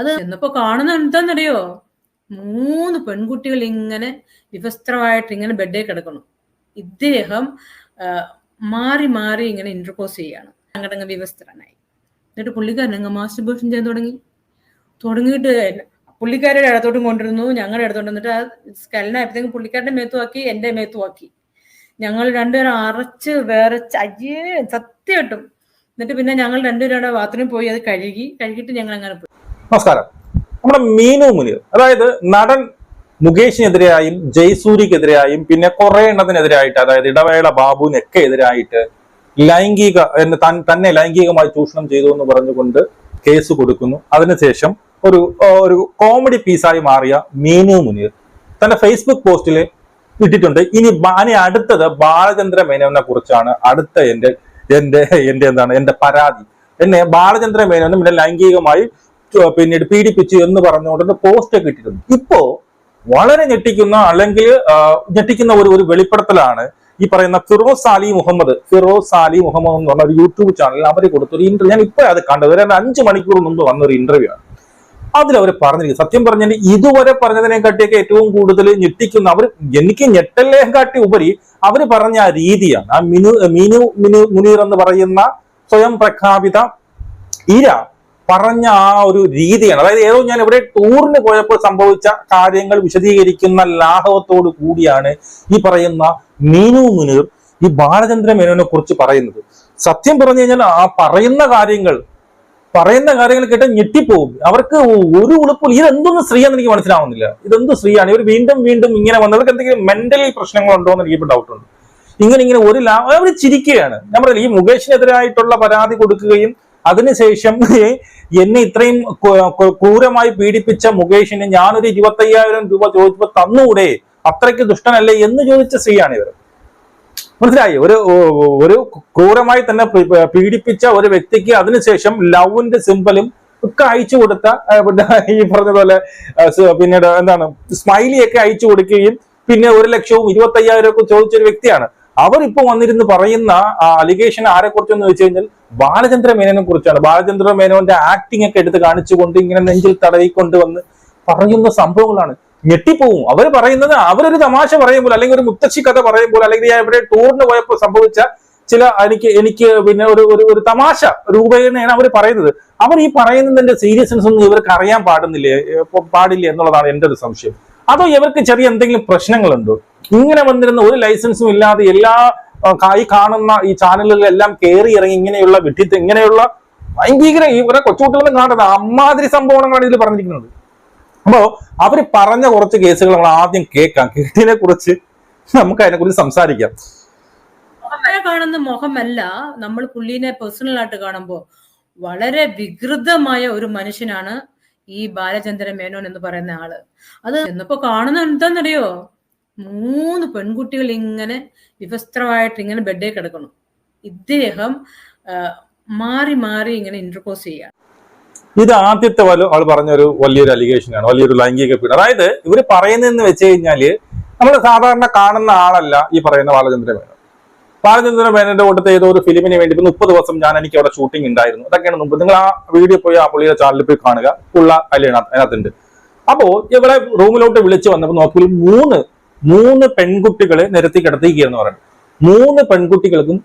അത് എന്നപ്പോ കാണുന്ന എന്താണെന്നറിയോ മൂന്ന് പെൺകുട്ടികൾ ഇങ്ങനെ വിവസ്ത്രമായിട്ട് ഇങ്ങനെ ബെഡേ കിടക്കണം ഇദ്ദേഹം മാറി മാറി ഇങ്ങനെ ഇന്റർപോസ് ചെയ്യാണ് അങ്ങടങ്ങ് വിവസ്ത്രനായി. എന്നിട്ട് പുള്ളിക്കാരൻ അങ്ങ് മാസ്റ്റർബേഷൻ ചെയ്യാൻ തുടങ്ങി. തുടങ്ങിയിട്ട് പുള്ളിക്കാരുടെ ഇടത്തോട്ടും കൊണ്ടിരുന്നു ഞങ്ങളുടെ ഇടത്തോട്ട് എന്നിട്ട് ആ സ്കലിനായപ്പോഴത്തേക്കും പുള്ളിക്കാരുടെ മേത്തുമാക്കി എന്റെ മേത്തുമാക്കി ഞങ്ങൾ രണ്ടുപേരും അറച്ച് വിറച്ച് അയ്യേ കിട്ടും. എന്നിട്ട് പിന്നെ ഞങ്ങൾ രണ്ടുപേരും അവിടെ ബാത്റൂമിൽ പോയി അത് കഴുകി. കഴുകിയിട്ട് ഞങ്ങൾ അങ്ങനെ പോയി. നമസ്കാരം. നമ്മുടെ മീനു മുനീർ അതായത് നടൻ മുകേഷിനെതിരെയായും ജയസൂര്യക്കെതിരെയായും പിന്നെ കുറെ എണ്ണത്തിനെതിരായിട്ട് അതായത് ഇടവേള ബാബുവിനൊക്കെ എതിരായിട്ട് ലൈംഗിക തന്നെ ലൈംഗികമായി ചൂഷണം ചെയ്തു എന്ന് പറഞ്ഞുകൊണ്ട് കേസ് കൊടുക്കുന്നു. അതിനുശേഷം ഒരു ഒരു കോമഡി പീസായി മാറിയ മീനു മുനീർ തന്റെ ഫേസ്ബുക്ക് പോസ്റ്റിൽ ഇട്ടിട്ടുണ്ട്. ഇനി ഇനി അടുത്തത് ബാലചന്ദ്ര മേനോനെ കുറിച്ചാണ്. അടുത്ത എന്റെ എന്റെ എന്റെ എന്താണ് എന്റെ പരാതി. എന്നെ ബാലചന്ദ്ര മേനോനും പിന്നെ ലൈംഗികമായി പിന്നീട് പീഡിപ്പിച്ചു എന്ന് പറഞ്ഞുകൊണ്ട് പോസ്റ്റ് ഒക്കെ ഇട്ടിരുന്നു ഇപ്പോ വളരെ ഞെട്ടിക്കുന്ന അല്ലെങ്കിൽ ഞെട്ടിക്കുന്ന ഒരു ഒരു വെളിപ്പെടുത്തലാണ് ഈ പറയുന്ന ഫിറോസ് അലി മുഹമ്മദ്. ഫിറോസ് അലി മുഹമ്മദ് എന്ന് പറഞ്ഞ ഒരു യൂട്യൂബ് ചാനലിൽ അവർ കൊടുത്തൊരു ഇന്റർവ്യൂ ഞാൻ ഇപ്പോഴാണ് അത് കണ്ടത്. ഒരു അഞ്ച് മണിക്കൂർ മുമ്പ് വന്ന ഒരു ഇന്റർവ്യൂ ആണ്. അതിൽ അവർ പറഞ്ഞിരിക്കും സത്യം പറഞ്ഞാൽ ഇതുവരെ പറഞ്ഞതിനെക്കാട്ടിയൊക്കെ ഏറ്റവും കൂടുതൽ ഞെട്ടിക്കുന്ന അവർ എനിക്ക് ഞെട്ടലിനെ കാട്ടി ഉപരി അവർ പറഞ്ഞ ആ രീതിയാണ്. ആ മിനു മിനു മിനു മുനീർ എന്ന് പറയുന്ന സ്വയം പ്രഖ്യാപിത ഇര പറഞ്ഞ ആ ഒരു രീതിയാണ്. അതായത് ഏതോ ഞാൻ എവിടെ ടൂറിന് പോയപ്പോൾ സംഭവിച്ച കാര്യങ്ങൾ വിശദീകരിക്കുന്ന ലാഘവത്തോട് കൂടിയാണ് ഈ പറയുന്ന മീനു മുനീർ ഈ ബാലചന്ദ്ര മേനോനെ കുറിച്ച് പറയുന്നത്. സത്യം പറഞ്ഞു കഴിഞ്ഞാൽ ആ പറയുന്ന കാര്യങ്ങൾ പറയുന്ന കാര്യങ്ങൾ കേട്ട് ഞെട്ടിപ്പോകും. അവർക്ക് ഒരു ഉളുപ്പില്ല ഇതെന്തൊന്നും സ്ത്രീയാന്ന് എനിക്ക് മനസ്സിലാവുന്നില്ല. ഇതെന്ത് സ്ത്രീയാണ്? ഇവർ വീണ്ടും വീണ്ടും ഇങ്ങനെ വന്നവർക്ക് എന്തെങ്കിലും മെന്റലി പ്രശ്നങ്ങളുണ്ടോ എന്ന് എനിക്ക് ഡൗട്ട് ഉണ്ട്. ഇങ്ങനെ ഇങ്ങനെ ഒരു ലാ അവർ ചിരിക്കുകയാണ്. പറയില്ല ഈ മുകേഷിനെതിരായിട്ടുള്ള പരാതി കൊടുക്കുകയും അതിനുശേഷം എന്നെ ഇത്രയും ക്രൂ- ക്രൂ- ക്രൂരമായി പീഡിപ്പിച്ച മുകേഷിന് ഞാനൊരു ഇരുപത്തയ്യായിരം രൂപ ചോദിച്ചപ്പോൾ തന്നൂടെ? അത്രയ്ക്ക് ദുഷ്ടനല്ലേ എന്ന് ചോദിച്ച സ്ത്രീയാണ് ഇവർ മനസ്സിലായി? ഒരു ഒരു ക്രൂരമായി തന്നെ പീഡിപ്പിച്ച ഒരു വ്യക്തിക്ക് അതിനുശേഷം ലവിന്റെ സിമ്പലും ഒക്കെ അയച്ചു കൊടുത്ത ഈ പറഞ്ഞ പോലെ ആ, സ് പിന്നീട് എന്താണ് സ്മൈലിയൊക്കെ അയച്ചു കൊടുക്കുകയും പിന്നെ ഒരു ലക്ഷവും ഇരുപത്തയ്യായിരം ഒക്കെ ചോദിച്ചൊരു വ്യക്തിയാണ്. അവർ വന്നിരുന്ന് പറയുന്ന അലിഗേഷൻ ആരെ കുറിച്ചെന്ന് വെച്ച് കഴിഞ്ഞാൽ ബാലചന്ദ്ര മേനോനെ കുറിച്ചാണ്. ബാലചന്ദ്ര മേനോന്റെ ആക്ടിംഗ് ഒക്കെ എടുത്ത് കാണിച്ചുകൊണ്ട് ഇങ്ങനെ നെഞ്ചിൽ തടവിക്കൊണ്ട് വന്ന് പറയുന്ന സംഭവങ്ങളാണ്. ഞെട്ടിപ്പോവും. അവർ പറയുന്നത് അവരൊരു തമാശ പറയുമ്പോൾ അല്ലെങ്കിൽ ഒരു മുത്തശ്ശി കഥ പറയുമ്പോൾ അല്ലെങ്കിൽ ഞാൻ ഇവിടെ ടൂറിന് പോയപ്പോൾ സംഭവിച്ച ചില എനിക്ക് എനിക്ക് പിന്നെ ഒരു ഒരു ഒരു തമാശ രൂപേണയാണ് അവർ പറയുന്നത്. അവർ ഈ പറയുന്നതിന്റെ സീരിയസ്നെസ് ഒന്നും ഇവർക്ക് അറിയാൻ പാടുന്നില്ലേ? പാടില്ല എന്നുള്ളതാണ് എന്റെ ഒരു സംശയം. അതോ ഇവർക്ക് ചെറിയ എന്തെങ്കിലും പ്രശ്നങ്ങളുണ്ടോ? ഇങ്ങനെ വന്നിരുന്ന ഒരു ലൈസൻസും ഇല്ലാതെ എല്ലാ കായി കാണുന്ന ഈ ചാനലുകളിലെല്ലാം കയറി ഇറങ്ങി ഇങ്ങനെയുള്ള വിട്ടിത്ത് ഇങ്ങനെയുള്ള ഭയങ്കര ഇവരെ കൊച്ചുകുട്ടികളും കാണുന്നത് അമ്മാതിരി സംഭവങ്ങളാണ് ഇതിൽ പറഞ്ഞിരിക്കുന്നത്. അപ്പോ അവർ പറഞ്ഞ കുറച്ച് കേസുകൾ നമ്മൾ ആദ്യം കേൾക്കാം. കേട്ടതിനെ കുറിച്ച് നമുക്ക് അതിനെ കുറിച്ച് സംസാരിക്കാം. കാണുന്ന മുഖമല്ല നമ്മൾ പുള്ളീനെ പേഴ്സണൽ ആയിട്ട് കാണുമ്പോൾ വളരെ വികൃതമായ ഒരു മനുഷ്യനാണ് ഈ ബാലചന്ദ്രൻ മേനോൻ എന്ന് പറയുന്ന ആൾ. അത് എന്നപ്പോ കാണുന്ന എന്താണെന്നറിയോ മൂന്ന് പെൺകുട്ടികൾ ഇങ്ങനെ വിവസ്ത്രമായിട്ട് ഇങ്ങനെ ബെഡിൽ കിടക്കണം ഇദ്ദേഹം മാറി മാറി ഇങ്ങനെ ഇന്റർകോസ് ചെയ്യുക ഇത് ആദ്യത്തെ ആൾ പറഞ്ഞ ഒരു വലിയൊരു അലിഗേഷൻ ആണ്. വലിയൊരു ലൈംഗിക പീഡനം. അതായത് ഇവർ പറയുന്നതെന്ന് വെച്ച് കഴിഞ്ഞാൽ നമ്മൾ സാധാരണ കാണുന്ന ആളല്ല ഈ പറയുന്ന ബാലചന്ദ്ര മേനോൻ. ബാലചന്ദ്ര മേനോന്റെ കൂട്ടത്തെ ഏതോ ഒരു ഫിലിമിന് വേണ്ടി ഇപ്പൊ മുപ്പത് ദിവസം ഞാൻ എനിക്ക് അവിടെ ഷൂട്ടിംഗ് ഉണ്ടായിരുന്നു. അതൊക്കെയാണ് മുമ്പ്. നിങ്ങൾ ആ വീഡിയോ പോയി ആ പുള്ളിയുടെ ചാനലിൽ പോയി കാണുക. ഉള്ള അതിലുണ്ട് അതിനകത്തുണ്ട്. അപ്പോ ഇവിടെ റൂമിലോട്ട് വിളിച്ചു വന്നപ്പോൾ നോക്കി മൂന്ന് മൂന്ന് പെൺകുട്ടികളെ നിരത്തി കിടത്തിക്കുകയെന്ന് പറയുന്നത്. മൂന്ന് പെൺകുട്ടികൾക്കും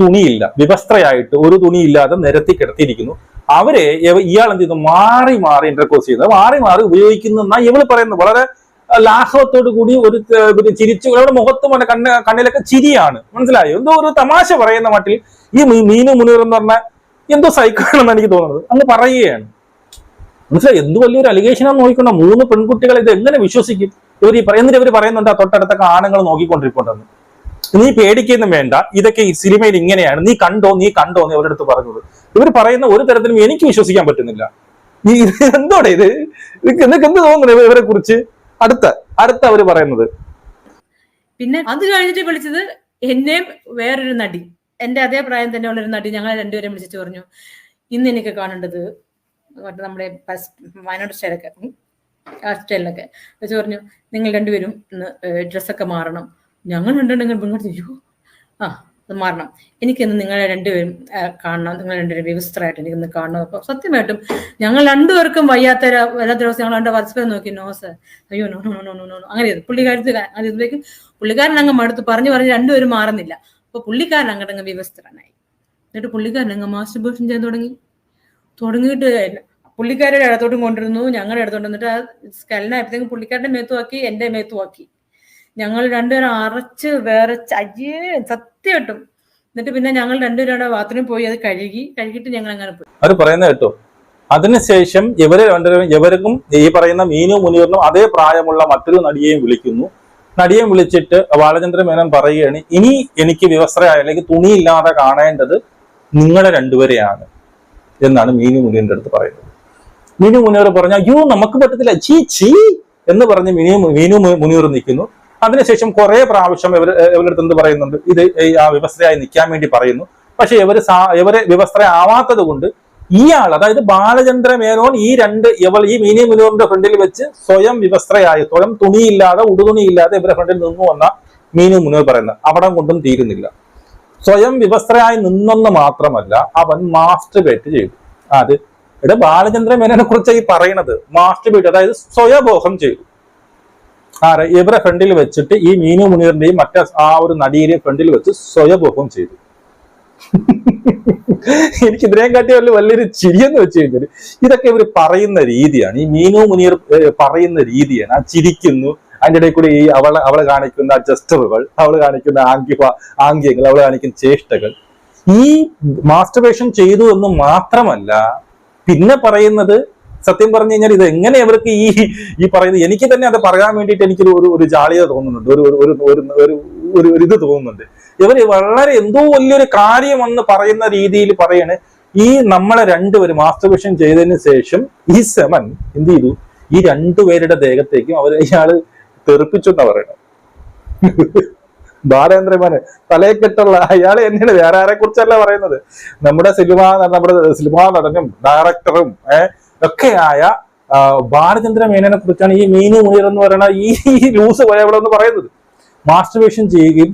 തുണിയില്ല. വിവസ്ത്രയായിട്ട് ഒരു തുണിയില്ലാതെ നിരത്തി കിടത്തിയിരിക്കുന്നു. അവരെ ഇയാൾ എന്ത് ചെയ്യുന്നു? മാറി മാറി ഇന്റർകോസ് ചെയ്യുന്നത് മാറി മാറി ഉപയോഗിക്കുന്ന ഇവൾ പറയുന്നത്. വളരെ ലാഘവത്തോടു കൂടി ഒരു പിന്നെ ചിരിച്ചു. അവരുടെ മുഖത്തും അവരുടെ കണ്ണ് കണ്ണിലൊക്കെ ചിരിയാണ്. മനസ്സിലായോ? എന്തോ ഒരു തമാശ പറയുന്ന മട്ടിൽ ഈ മീനു മുനീർ എന്ന് പറഞ്ഞ എന്തോ സൈക്കോണെന്ന് എനിക്ക് തോന്നുന്നത്. അങ്ങ് പറയുകയാണ്. മനസ്സിലായി? എന്ത് വലിയൊരു അലിഗേഷനാന്ന് നോക്കിക്കൊണ്ട മൂന്ന് പെൺകുട്ടികളെ ഇത് എങ്ങനെ വിശ്വസിക്കും? ഇവർ ഈ എന്നിട്ട് ഇവർ പറയുന്നുണ്ട് ആ തൊട്ടടുത്തൊക്കെ ആണുങ്ങൾ നോക്കിക്കൊണ്ടിരിക്കുന്നു നീ പേടിക്കൊന്നും വേണ്ട. ഇതൊക്കെ ഈ സിനിമയിൽ ഇങ്ങനെയാണ്. നീ കണ്ടോ? നീ കണ്ടോ? എന്ന് അവരടുത്ത് പറഞ്ഞത് ഇവർ പറയുന്ന ഒരു തരത്തിലും എനിക്ക് വിശ്വസിക്കാൻ പറ്റുന്നില്ല. നീ എന്തോടെ ഇത്? നിനക്ക് എന്ത് തോന്നുന്നു ഇവരെ കുറിച്ച്? അടുത്ത അടുത്ത അവർ പറയുന്നത്. പിന്നെ അത് കഴിഞ്ഞിട്ട് വിളിച്ചത് എന്നെയും വേറൊരു നടി എന്റെ അതേ പ്രായം തന്നെ ഒരു നടി ഞങ്ങൾ രണ്ടുപേരും വിളിച്ചിട്ട് പറഞ്ഞു ഇന്ന് എനിക്ക് കാണേണ്ടത് നമ്മുടെ വയനാട് സ്റ്റൈലൊക്കെ. ഉം, ആ സ്റ്റൈലിലൊക്കെ വെച്ച് പറഞ്ഞു നിങ്ങൾ രണ്ടുപേരും ഇന്ന് ഡ്രസ്സൊക്കെ മാറണം. ഞങ്ങൾ രണ്ടുണ്ടെങ്കിൽ നിങ്ങൾ ചെയ്യൂ ആ അത് മാറണം. എനിക്കിന്ന് നിങ്ങളെ രണ്ടുപേരും കാണണം. നിങ്ങൾ രണ്ടുപേരും വ്യവസ്ഥരായിട്ട് എനിക്കിന്ന് കാണണം. അപ്പൊ സത്യമായിട്ടും ഞങ്ങൾ രണ്ടുപേർക്കും വയ്യാത്ത വല്ലാത്ത ദിവസം ഞങ്ങൾ രണ്ട് പരസ്പരം നോക്കി നോ സർ. അയ്യോ no no no no no അങ്ങനെ പുള്ളിക്കാരത്തിൽ അങ്ങനെ ഇതിലേക്ക് പുള്ളിക്കാരൻ അങ്ങ് മടുത്ത് പറഞ്ഞു പറഞ്ഞ് രണ്ടുപേരും മാറുന്നില്ല. അപ്പൊ പുള്ളിക്കാരൻ അങ്ങോട്ടങ്ങ് വ്യവസ്ഥരനായി എന്നിട്ട് പുള്ളിക്കാരൻ അങ്ങ് മാസ്റ്റർബേഷൻ ചെയ്യാൻ തുടങ്ങി. തുടങ്ങിയിട്ട് പുള്ളിക്കാരുടെ ഇടത്തോട്ടും കൊണ്ടിരുന്നു ഞങ്ങളുടെ ഇടത്തോട്ട് എന്നിട്ട് ആ സ്കലനായപ്പോഴത്തേക്കും പുള്ളിക്കാരുടെ മേത്തുമാക്കി എന്റെ മേത്തുമാക്കി ഞങ്ങൾ രണ്ടുപേരും അറച്ച് വേറെ അയ്യേ സത്യമായിട്ടും എന്നിട്ട് പിന്നെ ഞങ്ങൾ രണ്ടുപേരും ബാത്റൂമിൽ പോയി അത് കഴുകി. കഴുകിയിട്ട് ഞങ്ങൾ അങ്ങനെ പോയി. അവർ പറയുന്നത് കേട്ടോ അതിനുശേഷം ഇവർ രണ്ടുപേരും ഇവർക്കും ഈ പറയുന്ന മീനു മുനീറിനും അതേ പ്രായമുള്ള മറ്റൊരു നടിയെയും വിളിക്കുന്നു. നടിയെ വിളിച്ചിട്ട് ബാലചന്ദ്ര മേനോൻ പറയുകയാണ് ഇനി എനിക്ക് വ്യവസ്ഥയായ അല്ലെങ്കിൽ തുണിയില്ലാതെ കാണേണ്ടത് നിങ്ങളെ രണ്ടുപേരെയാണ് എന്നാണ് മീനു മുനീറിന്റെ അടുത്ത് പറയുന്നത്. മീനു മുനീർ പറഞ്ഞു അയ്യോ നമുക്ക് പറ്റത്തില്ല. ചീ ചീ എന്ന് പറഞ്ഞ് മിനു മീനു മുനീർ നിൽക്കുന്നു അതിനുശേഷം കുറെ പ്രാവശ്യം ഇവർ ഇവരുടെ എന്ത് പറയുന്നുണ്ട്? ഇത് ആ വ്യവസ്ഥയായി നിൽക്കാൻ വേണ്ടി പറയുന്നു. പക്ഷെ ഇവർ ഇവരെ വ്യവസ്ഥ ആവാത്തത് കൊണ്ട് ഇയാൾ അതായത് ബാലചന്ദ്ര മേനോൻ ഈ രണ്ട് ഇവൾ ഈ മിനി മുനൂറിന്റെ ഫ്രണ്ടിൽ വെച്ച് സ്വയം വ്യവസ്ഥയായി സ്വയം തുണിയില്ലാതെ ഉടുതുണിയില്ലാതെ ഇവരുടെ ഫ്രണ്ടിൽ നിന്നു വന്ന മീനു മുനൂർ പറയുന്നത്. അവിടെ കൊണ്ടും തീരുന്നില്ല. സ്വയം വിവസ്ത്രയായി നിന്നെന്ന് മാത്രമല്ല അവൻ മാസ്റ്റർബേറ്റ് ചെയ്തു. അത് ഇവിടെ ബാലചന്ദ്ര മേനോനെ കുറിച്ച് ഈ പറയുന്നത് മാസ്റ്റർബേറ്റ് അതായത് സ്വയബോഹം ചെയ്തു. ആരെ? ഇവരെ ഫ്രണ്ടിൽ വെച്ചിട്ട് ഈ മീനു മുനീറിന്റെയും മറ്റേ ആ ഒരു നടിയുടെയും ഫ്രണ്ടിൽ വെച്ച് സ്വയബോഹം ചെയ്തു. എനിക്ക് ഇതിനെ കാട്ടി വലിയ വലിയൊരു ചിരിയെന്ന് വെച്ച് കഴിഞ്ഞാൽ ഇതൊക്കെ ഇവർ പറയുന്ന രീതിയാണ്. ഈ മീനു മുനീർ പറയുന്ന രീതിയാണ്. ആ ചിരിക്കുന്നു. അതിന്റെ ഇടയിൽ കൂടി ഈ അവളെ അവളെ കാണിക്കുന്ന ജസ്റ്ററുകൾ അവൾ കാണിക്കുന്ന ആംഗ്യ ആംഗ്യങ്ങൾ അവൾ കാണിക്കുന്ന ചേഷ്ടകൾ. ഈ മാസ്റ്റർബേഷൻ ചെയ്തു എന്ന് മാത്രമല്ല പിന്നെ പറയുന്നത് സത്യം പറഞ്ഞു കഴിഞ്ഞാൽ ഇത് എങ്ങനെ അവർക്ക് ഈ ഈ പറയുന്നത്? എനിക്ക് തന്നെ അത് പറയാൻ വേണ്ടിയിട്ട് എനിക്കൊരു ഒരു ഒരു ജാളിയത തോന്നുന്നുണ്ട്. ഒരു ഒരു ഒരു ഒരു ഇത് തോന്നുന്നുണ്ട്. ഇവർ വളരെ എന്തോ വലിയൊരു കാര്യമെന്ന് പറയുന്ന രീതിയിൽ പറയണ് ഈ നമ്മളെ രണ്ടുപേരും മാസ്റ്റർബേഷൻ ചെയ്തതിന് ശേഷം ഈ സെമൻ എന്ത് ചെയ്തു? ഈ രണ്ടുപേരുടെ ദേഹത്തേക്കും അവർ ഇയാൾ തെറിപ്പിച്ചെന്നാ പറയണത് ബാലേന്ദ്രമേന് തലയെക്കെട്ടുള്ള അയാൾ തന്നെയാണ് വേറെ ആരെ കുറിച്ചല്ല പറയുന്നത്. നമ്മുടെ സിനിമ നമ്മുടെ സിനിമാ നടനും ഡയറക്ടറും ഒക്കെയായ ബാലചന്ദ്ര മേനനെ കുറിച്ചാണ് ഈ മീനു മുനീർ എന്ന് പറയുന്ന ഈ ലൂസ് പോയവളെന്ന് പറയുന്നത്. മാസ്റ്റർബേഷൻ ചെയ്യുകയും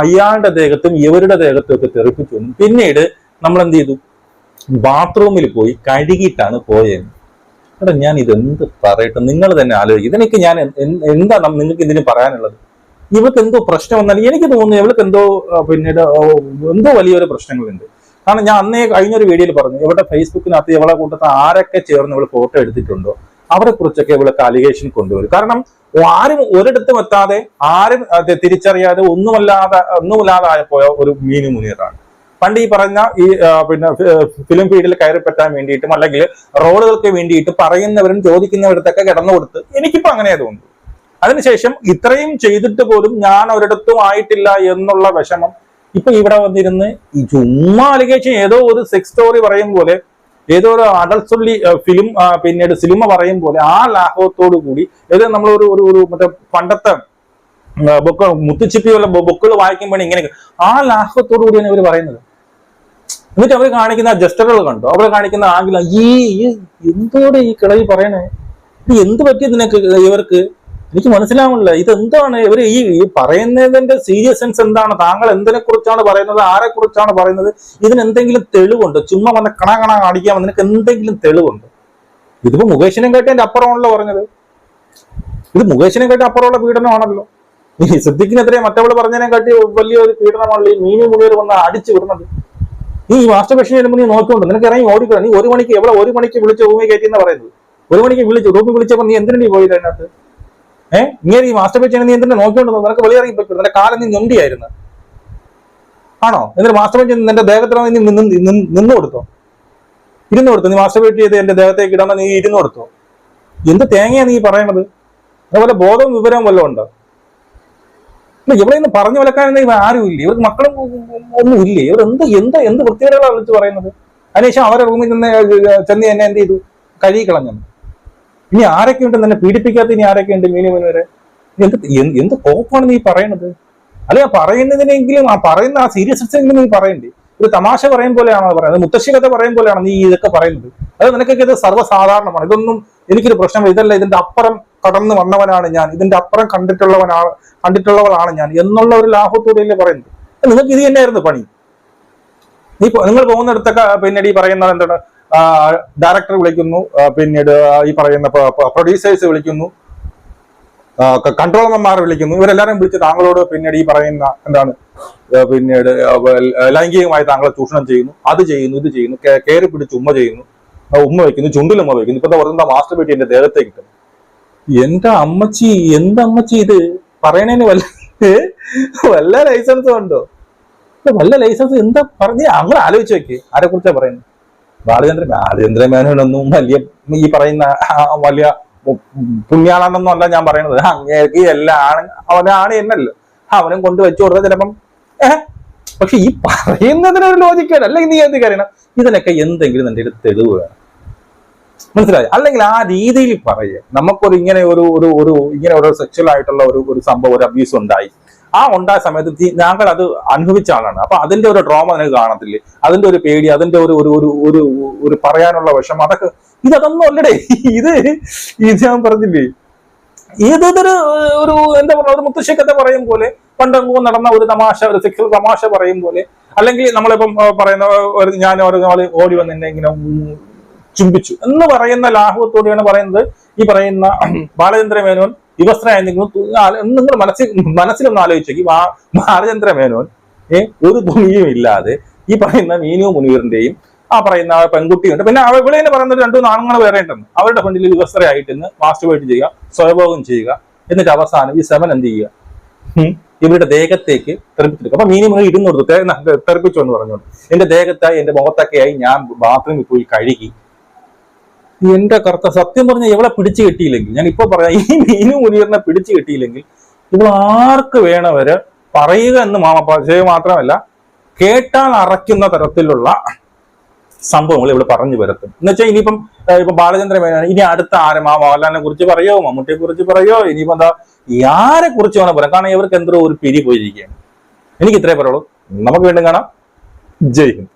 അയാളുടെ ദേഹത്തും ഇവരുടെ ദേഹത്തും ഒക്കെ തെറിപ്പിച്ചു. പിന്നീട് നമ്മൾ എന്ത് ചെയ്തു? ബാത്റൂമിൽ പോയി കഴുകിയിട്ടാണ് പോയത്. എടാ ഞാൻ ഇതെന്ത് പറയട്ടെ? നിങ്ങൾ തന്നെ ആലോചിക്കും. ഇതിനൊക്കെ ഞാൻ എന്താ നിങ്ങൾക്ക് ഇതിന് പറയാനുള്ളത്? ഇവർക്ക് എന്തോ പ്രശ്നം വന്നാൽ എനിക്ക് തോന്നുന്നു ഇവൾക്ക് എന്തോ പിന്നീട് എന്തോ വലിയൊരു പ്രശ്നങ്ങളുണ്ട്. കാരണം ഞാൻ അന്നേ കഴിഞ്ഞൊരു വീഡിയോയിൽ പറഞ്ഞു ഇവിടെ ഫേസ്ബുക്കിനകത്ത് ഇവളെ കൂട്ടത്ത് ആരൊക്കെ ചേർന്ന് ഇവൾ ഫോട്ടോ എടുത്തിട്ടുണ്ടോ അവരെ കുറിച്ചൊക്കെ ഇവളൊക്കെ അലിഗേഷൻ കൊണ്ടുവരും. കാരണം ആരും ഒരിടത്തും എത്താതെ ആരും തിരിച്ചറിയാതെ ഒന്നുമല്ലാതെ ഒന്നുമില്ലാതായ പോയ ഒരു മീനു മുനീറാണ്. പണ്ട് ഈ പറഞ്ഞ ഈ പിന്നെ ഫിലിം ഫീൽഡിൽ കയറിപ്പെട്ടാൻ വേണ്ടിയിട്ടും അല്ലെങ്കിൽ റോളുകൾക്ക് വേണ്ടിയിട്ട് പറയുന്നവരും ചോദിക്കുന്നവരത്തൊക്കെ കിടന്നു കൊടുത്ത് എനിക്കിപ്പോ അങ്ങനെ തോന്നുന്നു അതിനുശേഷം ഇത്രയും ചെയ്തിട്ട് പോലും ഞാൻ ഒരിടത്തും ആയിട്ടില്ല എന്നുള്ള വിഷമം ഇപ്പൊ ഇവിടെ വന്നിരുന്ന് ഈ ചുമ്മാ അലിഗേഷൻ ഏതോ ഒരു സെക്സ് സ്റ്റോറി പറയും പോലെ ഏതോ ഒരു അടൽസുള്ളി ഫിലിം പിന്നീട് സിനിമ പറയും പോലെ ആ ലാഘവത്തോടു കൂടി ഏത് നമ്മൾ ഒരു ഒരു മറ്റേ പണ്ടത്തെ ബുക്ക് മുത്തുച്ചിപ്പി ബുക്കുകൾ വായിക്കുമ്പോൾ ഇങ്ങനെ ആ ലാഘവത്തോടു കൂടിയാണ് ഇവർ പറയുന്നത്. എന്നിട്ട് അവർ കാണിക്കുന്ന ജസ്റ്ററുകൾ കണ്ടോ? അവർ കാണിക്കുന്ന ആംഗിൾ ഈ എന്തോടെ ഈ കിളവി പറയണേ? എന്ത് പറ്റി നിനക്ക് ഇവർക്ക്? എനിക്ക് മനസ്സിലാവുന്നില്ല. ഇത് എന്താണ് ഇവർ ഈ പറയുന്നതിന്റെ സീരിയസ് സെൻസ് എന്താണ്? താങ്കൾ എന്തിനെ കുറിച്ചാണ് പറയുന്നത്? ആരെ കുറിച്ചാണ് പറയുന്നത്? ഇതിന് എന്തെങ്കിലും തെളിവുണ്ടോ? ചുമ്മാ വന്ന് കണ കണ കാണിക്കാൻ നിനക്ക് എന്തെങ്കിലും തെളിവുണ്ടോ? ഇതിപ്പോ മുകേഷിനെ കേട്ട് എന്റെ അപ്പുറമാണല്ലോ പറഞ്ഞത്. ഇത് മുകേഷിനെ കേട്ട് അപ്പുറമുള്ള പീഡനമാണല്ലോ. ഈ സിദ്ദിഖിനെതിരെ മറ്റവൾ പറഞ്ഞതിനെ കാട്ടി വലിയൊരു പീഡനമാണല്ലോ ഈ മീനി മുഴുവൻ വന്ന് അടിച്ചു വിടുന്നത്. നീ ഈ മെഷീൻ വരുമ്പോൾ നീ നോക്കിക്കൊണ്ട് നിനക്ക് ഇറങ്ങി ഓടിക്കണം നീ ഒരു മണിക്ക് എവിടെ ഒരു മണിക്ക് വിളിച്ച് റൂമിൽ കയറ്റി എന്ന് പറയുന്നത്? ഒരു മണിക്ക് വിളിച്ചു റൂമിൽ വിളിച്ചപ്പോൾ നീ എന്തിനു നീ അതിനകത്ത്? ഏഹ് ഇങ്ങനെ ഈ മാസ്റ്റർ മാസ്റ്റർബേഷൻ നീ എന്തിനാ നോക്കിക്കൊണ്ട് നിനക്ക് വെളിയിറങ്ങി പറ്റും നിന്റെ കാലം നീ ഞൊണ്ടിയായിരുന്നു. ആണോ? എന്നിട്ട് മാസ്റ്റർ മാസ്റ്റർബേഷൻ നിന്റെ ദേഹത്തിനോ നീ നിന്ന് കൊടുത്തോ? ഇരുന്ന് കൊടുത്തോ. നീ മാസ്റ്റർബേറ്റ് ചെയ്ത് എന്റെ ദേഹത്തേക്ക് ഇടണം നീ ഇരുന്ന് കൊടുത്തോ? എന്ത് തേങ്ങയാണ് നീ പറയണത്? അതുപോലെ ബോധവും വിവരവും വല്ലതും ഉണ്ടോ? ഇവിടെ നിന്ന് പറഞ്ഞു വിലക്കാനൊന്നും ഇവ ആരും ഇല്ല. ഇവർക്ക് മക്കളും ഒന്നും ഇല്ലേ. ഇവർ എന്ത് എന്ത് എന്ത് വൃത്തികേടുകളാണ് വിളിച്ച് പറയുന്നത്? അതിനുശേഷം അവരെ റൂമിൽ നിന്ന് ചെന്ന് എന്നെ എന്ത് ചെയ്തു? കഴുകി കളഞ്ഞു. ഇനി ആരൊക്കെ ഉണ്ട് തന്നെ പീഡിപ്പിക്കാത്ത ഇനി ആരൊക്കെ ഉണ്ട് മീനി വരെ? എന്ത് എന്ത് കോപ്പാണ് നീ പറയണത്? അല്ലെ പറയുന്നതിനെങ്കിലും ആ പറയുന്ന ആ സീരിയസ്നെസ് എങ്കിലും നീ പറയണ്ടേ? ഒരു തമാശ പറയും പോലെയാണോ പറയുന്നത്? മുത്തശ്ശി കഥ പറയും പോലെയാണ് നീ ഇതൊക്കെ പറയുന്നത്? അത് നിനക്കൊക്കെ ഇത് സർവസാധാരണമാണ്. ഇതൊന്നും എനിക്കൊരു പ്രശ്നമില്ല ഇതല്ല ഇതിന്റെ അപ്പുറം കടന്നു വന്നവനാണ് ഞാൻ. ഇതിന്റെ അപ്പുറം കണ്ടിട്ടുള്ളവനാണ് കണ്ടിട്ടുള്ളവളാണ് ഞാൻ എന്നുള്ള ഒരു ലാഭത്തോടെയല്ലേ പറയുന്നത്? നിങ്ങൾക്ക് ഇത് തന്നെയായിരുന്നു പണി. നീ നിങ്ങൾ പോകുന്നിടത്തൊക്കെ പിന്നീട് ഈ പറയുന്ന എന്താണ്? ഡയറക്ടർ വിളിക്കുന്നു. പിന്നീട് ഈ പറയുന്ന പ്രൊഡ്യൂസേഴ്സ് വിളിക്കുന്നു. കൺട്രോളർമാർ വിളിക്കുന്നു. ഇവരെല്ലാരും വിളിച്ച് താങ്കളോട് പിന്നീട് ഈ പറയുന്ന എന്താണ് പിന്നീട് ലൈംഗികമായി താങ്കളെ ചൂഷണം ചെയ്യുന്നു അത് ചെയ്യുന്നു ഇത് ചെയ്യുന്നു കയറി പിടിച്ച് ഉമ്മ ചെയ്യുന്നു ഉമ്മ വയ്ക്കുന്നു ചുണ്ടിലുമ്മ വെക്കുന്നു ഇപ്പൊ പറയുന്ന മാസ്റ്റർ ബേട്ടി എന്റെ ദേഹത്തേക്ക് കിട്ടുന്നു എന്റെ അമ്മച്ചി എന്താ അമ്മച്ചി ഇത് പറയണേന് വല്ല വല്ല ലൈസൻസും ഉണ്ടോ? വല്ല ലൈസൻസ് എന്താ പറഞ്ഞ? അങ്ങനെ ആലോചിച്ച് വെക്കേ ആരെ കുറിച്ചാ പറയുന്നത് ബാലചന്ദ്രൻ ബാലചന്ദ്ര മേനോനൊന്നും വലിയ ഈ പറയുന്ന വലിയ പുണ്യാളാണെന്നും അല്ല ഞാൻ പറയുന്നത്. അങ്ങേക്ക് എല്ലാം അവനാണ് എന്നല്ല. അവനും കൊണ്ട് വെച്ചു കൊടുത്താൽ ചിലപ്പം ഏഹ്? പക്ഷെ ഈ പറയുന്നതിനൊരു ലോജിക്കാണ് അല്ലെങ്കിൽ നീ എന്ത് കരയണം? ഇതിനൊക്കെ എന്തെങ്കിലും നിന്റെ ഒരു തെളിവ് വേണം. മനസ്സിലായി? അല്ലെങ്കിൽ ആ രീതിയിൽ പറയുക നമുക്കൊരു ഇങ്ങനെ ഒരു ഒരു ഒരു ഇങ്ങനെ ഒരു സെക്ഷൽ ആയിട്ടുള്ള ഒരു ഒരു സംഭവം ഒരു അബ്യൂസ് ഉണ്ടായി. ആ ഉണ്ടായ സമയത്ത് ഞങ്ങൾ അത് അനുഭവിച്ച ആളാണ്. അപ്പൊ അതിന്റെ ഒരു ഡ്രോമ നിനക്ക് കാണത്തില്ലേ? അതിന്റെ ഒരു പേടി അതിന്റെ ഒരു ഒരു ഒരു ഒരു പറയാനുള്ള വിഷമം അതൊക്കെ ഇതൊന്നും അല്ലടേ. ഇത് ഇത് ഞാൻ പറഞ്ഞില്ലേ? ഏതൊരു ഒരു എന്താ പറയുക ഒരു മുത്തശ്ശിക്കത്തെ പറയും പോലെ പണ്ടെങ്ങും നടന്ന ഒരു തമാശ ഒരു സെക്സ്വൽ തമാശ പറയും പോലെ അല്ലെങ്കിൽ നമ്മളിപ്പം പറയുന്ന ഒരു ഞാൻ ഒരു ഓടി വന്ന് എന്നെ ഇങ്ങനെ ചുംബിച്ചു എന്ന് പറയുന്ന ലാഘവത്തോടെയാണ് പറയുന്നത്. ഈ പറയുന്ന ബാലചന്ദ്ര മേനോൻ വിവസ്ത്രയായിരുന്നെങ്കിലും നിങ്ങൾ മനസ്സിൽ മനസ്സിലൊന്ന് ആലോചിച്ചു ബാലചന്ദ്ര മേനോൻ ഒരു തുണിയും ഇല്ലാതെ ഈ പറയുന്ന മീനു മുനീറിന്റെയും ആ പറയുന്ന പെൺകുട്ടിയുണ്ട്. പിന്നെ അവ ഇവിടെ തന്നെ പറയുന്നത് രണ്ടു ആണുങ്ങൾ വേറെ ഉണ്ടെന്ന്. അവരുടെ ഫ്രണ്ടിൽ വിവസ്ത്രയായിട്ട് ഇന്ന് മാസ്റ്റർബേറ്റ് ചെയ്യുക സ്വയഭോഗം ചെയ്യുക എന്നിട്ട് അവസാനം ഈ സെവൻ എന്ത് ചെയ്യുക? ഇവരുടെ ദേഹത്തേക്ക് തെറിപ്പിച്ചെടുക്കും അപ്പൊ മീനി മുനീർ ഇരുന്ന് കൊടുത്തു. "തേ- ന- തെറിപ്പിച്ചു എന്ന് പറഞ്ഞോണ്ട് എന്റെ ദേഹത്തായി എന്റെ മുഖത്തൊക്കെയായി ഞാൻ ബാത്റൂമിൽ പോയി കഴുകി എന്റെ കറുത്ത സത്യം പറഞ്ഞ ഇവളെ പിടിച്ചു കിട്ടിയില്ലെങ്കിൽ ഞാൻ ഇപ്പൊ പറയാം ഈ മീനു മുനീറിനെ പിടിച്ചു കിട്ടിയില്ലെങ്കിൽ ഇവൾ ആർക്ക് വേണവര് പറയുക എന്ന് മാമപ്പാശയെ മാത്രമല്ല കേട്ടാൽ അറയ്ക്കുന്ന തരത്തിലുള്ള സംഭവങ്ങൾ ഇവിടെ പറഞ്ഞു വരത്തും. എന്ന് വെച്ചാൽ ഇനിയിപ്പം ഇപ്പൊ ബാലചന്ദ്ര മേനോൻ ഇനി അടുത്ത ആരും ആ മോഹൻലാലിനെ കുറിച്ച് പറയോ മമ്മൂട്ടിയെ കുറിച്ച് പറയോ ഇനിയിപ്പോ എന്താ ആരെ കുറിച്ച് വേണം പറയാം കാരണം ഇവർക്ക് എന്തോ ഒരു പിരി പോയിരിക്കുകയാണ്. എനിക്ക് ഇത്രേ പറയുള്ളൂ. നമുക്ക് വീണ്ടും കാണാം. ജയ് ഹിന്ദ്.